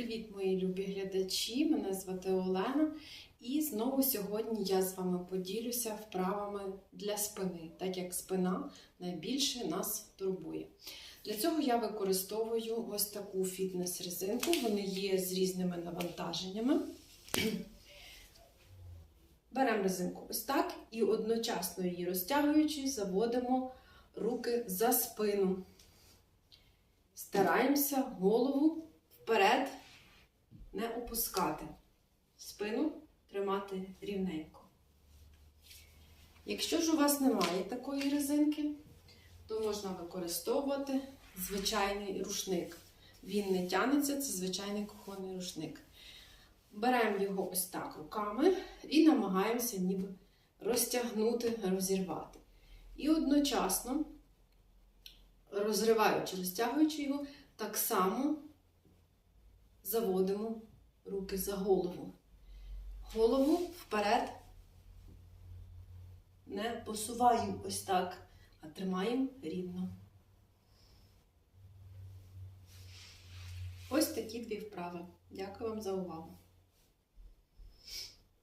Привіт, мої любі глядачі! Мене звати Олена. І знову сьогодні я з вами поділюся вправами для спини, так як спина найбільше нас турбує. Для цього я використовую ось таку фітнес-резинку. Вони є з різними навантаженнями. Беремо резинку ось так і одночасно її розтягуючи, заводимо руки за спину. Стараємося голову вперед не опускати. Спину тримати рівненько. Якщо ж у вас немає такої резинки, то можна використовувати звичайний рушник. Він не тянеться, це звичайний кухонний рушник. Беремо його ось так руками і намагаємося ніби розтягнути, розірвати. І одночасно, розриваючи, розтягуючи його, так само заводимо руки за голову. Голову вперед не посуваємо ось так, а тримаємо рівно. Ось такі дві вправи. Дякую вам за увагу.